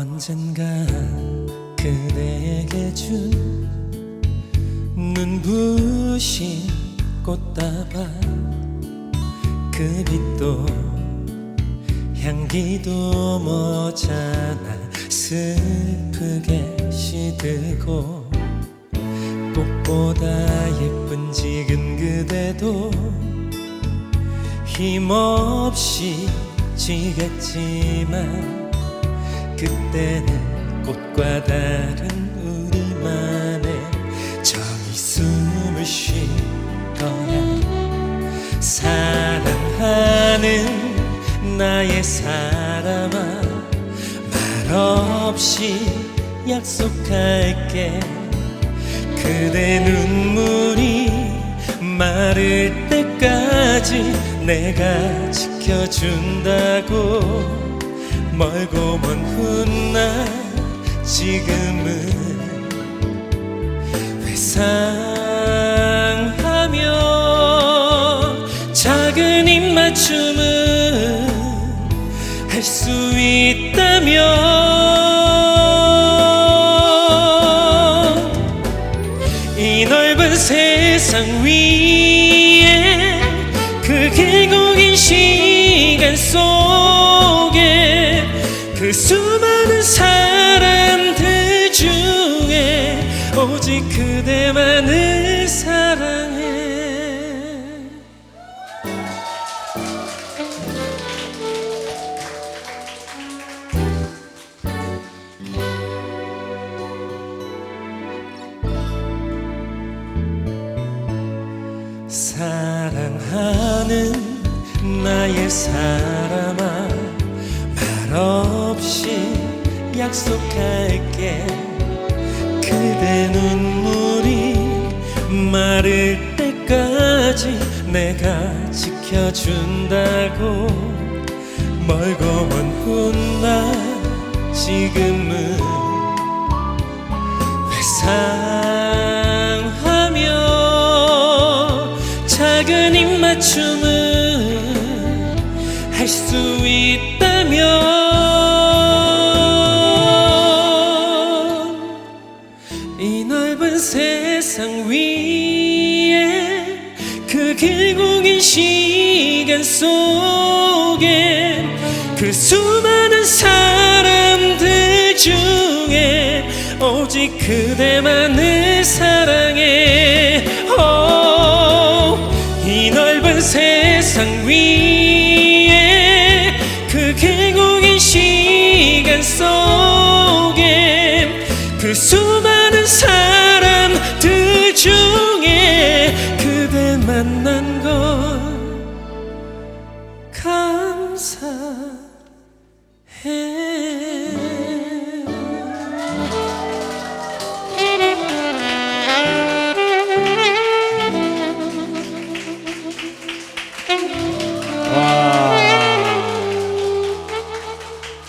언젠가 그대에게 준 눈부신 꽃다발 그 빛도 향기도 모자나 슬프게 시들고 꽃보다 예쁜 지금 그대도 힘없이 지겠지만 그때는 꽃과 다른 우리만의 정이 숨을 쉴 거야. 사랑하는 나의 사람아 말없이 약속할게. 그대 눈물이 마를 때까지 내가 지켜준다고 멀고 먼 훗날 지금은 회상하며 작은 입맞춤은 할 수 있다면 이 넓은 세상 위에 그 길고 긴 시간 속에 그 수많은 사람들 중에 오직 그대만을 사랑해. 사랑하는 나의 사람아 말없이 약속할게. 그대 눈물이 마를 때까지 내가 지켜준다고. 멀고 먼 훗날 지금은 회상 할 수 있다면 이 넓은 세상 위에 그 길고 긴 시간 속에 그 수많은 사람들 중에 오직 그대만을 사랑해. 오, 이 넓은 세상 위에 그 수많은 사람들 중에 그대 만난 건 감사.